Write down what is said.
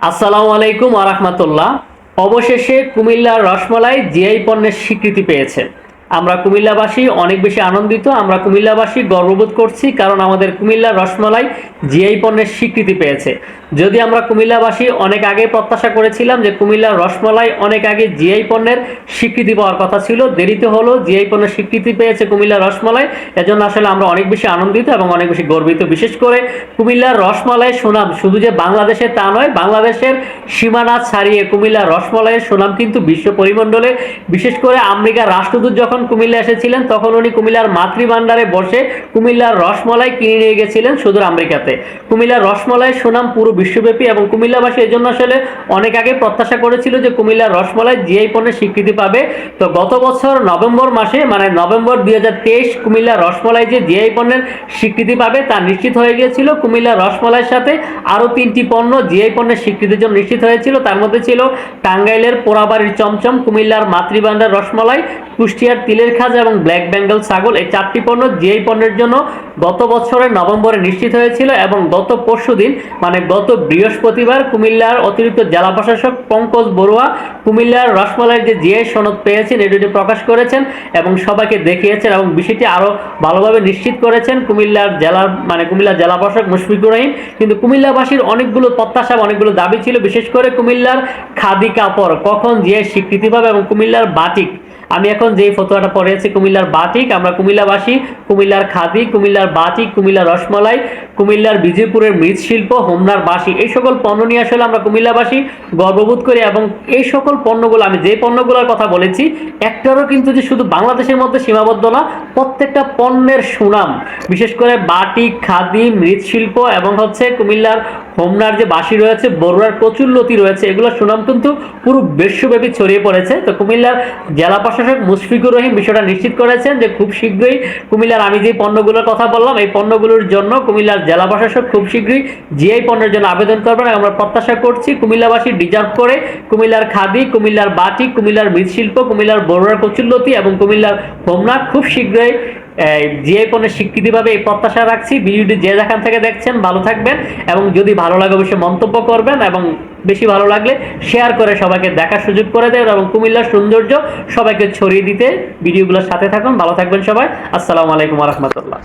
আসসালামু আলাইকুম আরহামতুল্লাহ অবশেষে কুমিল্লার রসমালাই জিআই পণ্যের স্বীকৃতি পেয়েছে। আমরা কুমিল্লাবাসী অনেক বেশি আনন্দিত, আমরা কুমিল্লাবাসী গর্ববোধ করছি কারণ আমাদের কুমিল্লার রসমালাই জিআই পণ্যের স্বীকৃতি পেয়েছে। যদি আমরা কুমিল্লাবাসী অনেক আগে প্রত্যাশা করেছিলাম যে কুমিল্লার রসমালাই অনেক আগে জিআই পণ্যের স্বীকৃতি পাওয়ার কথা ছিল, দেরিতে হলো জিআই পণ্যের স্বীকৃতি পেয়েছে কুমিল্লার রসমালাই, এজন্য আসলে আমরা অনেক বেশি আনন্দিত এবং অনেক বেশি গর্বিত। বিশেষ করে কুমিল্লার রসমালাই সুনাম, শুধু যে বাংলাদেশে তা নয়, বাংলাদেশের সীমানা ছাড়িয়ে কুমিল্লার রসমালাইয়ের সুনাম কিন্তু বিশ্ব পরিমণ্ডলে, বিশেষ করে আমেরিকার রাষ্ট্রদূত যখন কুমিল্লা এসেছিলেন, তখন উনি কুমিল্লার মাতৃভাণ্ডারে বসে কুমিল্লার রসমালাই কিনে নিয়ে গেছিলেন সুদূর আমেরিকাতে। কুমিল্লার রসমালাইয়ের সুনাম পুরো বিশ্বব্যাপী এবং কুমিল্লাবাসী এর জন্য আসলে অনেক আগে প্রত্যাশা করেছিল যে কুমিল্লার রসমালাই জিআই পণ্যের স্বীকৃতি পাবে। তো গত বছর নভেম্বর মাসে মানে নভেম্বর দুই হাজার তেইশ কুমিল্লার রসমালাই যে জিআই পণ্যের স্বীকৃতি পাবে তা নিশ্চিত হয়ে গিয়েছিল। কুমিল্লার রসমলাইয়ের সাথে আরও তিনটি পণ্য জিআই পণ্যের স্বীকৃতির জন্য নিশ্চিত হয়েছিল, তার মধ্যে ছিল টাঙ্গাইলের পোড়াবাড়ির চমচম, কুমিল্লার মাতৃভাণ্ডার রসমলাই, কুষ্টিয়ার তিলের খাজা এবং ব্ল্যাক বেঙ্গল ছাগল এই চারটি পণ্য জিআই পণ্যের জন্য গত বছরের নভেম্বরে নিশ্চিত হয়েছিল এবং গত পরশুদিন মানে গত বৃহস্পতিবার কুমিল্লার অতিরিক্ত জেলা প্রশাসক পঙ্কজ বড়ুয়া কুমিল্লার রসমালাইয়ের যে জিআই সনদ পেয়েছেন এটি প্রকাশ করেছেন এবং সবাইকে দেখিয়েছেন এবং বিষয়টি আরও ভালোভাবে নিশ্চিত করেছেন কুমিল্লার জেলার মানে কুমিল্লার জেলা প্রশাসক মুশফিকুর রহিম। কিন্তু কুমিল্লাবাসীর অনেকগুলো প্রত্যাশা অনেকগুলো দাবি ছিল, বিশেষ করে কুমিল্লার খাদি কাপড় কখন জিআই স্বীকৃতি পাবে এবং কুমিল্লার বাটিক আমি এখন যেই পরে আছি, কুমিল্লার বাটিক, আমরা কুমিল্লাবাসী, কুমিল্লার খাদি, কুমিল্লার বাটিক, কুমিল্লার রসমালাই, কুমিল্লার বিজয়পুরের মৃৎশিল্প, হোমনার বাসি এই সকল পণ্য নিয়ে আসলে আমরা কুমিল্লাবাসী গর্ববোধ করি এবং এই সকল পণ্যগুলো, আমি যে পণ্যগুলোর কথা বলেছি, একটারও কিন্তু যে শুধু বাংলাদেশের মধ্যে সীমাবদ্ধ না, প্রত্যেকটা পণ্যের সুনাম। বিশেষ করে বাটিক, খাদি, মৃৎশিল্প এবং হচ্ছে কুমিল্লার হোমনার যে বাসি রয়েছে, বড়ুয়ার প্রচুর লতি রয়েছে এগুলোর সুনাম কিন্তু পুরো বিশ্বব্যাপী ছড়িয়ে পড়েছে। তো কুমিল্লার জেলা প্রশাসক মুশফিকুর রহিম বিষয়টা নিশ্চিত করেছেন যে খুব শীঘ্রই কুমিল্লার, আমি যে পণ্যগুলোর কথা বললাম, এই পণ্যগুলোর জন্য কুমিল্লার জেলা প্রশাসক খুব শীঘ্রই জিআই পণ্যের জন্য আবেদন করবেন আমরা প্রত্যাশা করছি কুমিল্লাবাসী ডিজার্ভ করে কুমিল্লার খাদি, কুমিল্লার বাটিক কুমিল্লার মৃৎশিল্প, কুমিল্লার বড়ুয়ার কচুল্লতি এবং কুমিল্লার হোমনা খুব শীঘ্রই জিআই পণ্যের স্বীকৃতি পাবে এই প্রত্যাশা রাখছি। ভিডিওটি যে যেখান থেকে দেখছেন, ভালো থাকবেন এবং যদি ভালো লাগে অবশ্যই মন্তব্য করবেন এবং বেশি ভালো লাগলে শেয়ার করে সবাইকে দেখার সুযোগ করে দেবেন এবং কুমিল্লার সৌন্দর্য সবাইকে ছড়িয়ে দিতে। ভিডিওগুলোর সাথে থাকুন, ভালো থাকবেন সবাই। আসসালামু আলাইকুম রহমতুল্লাহ।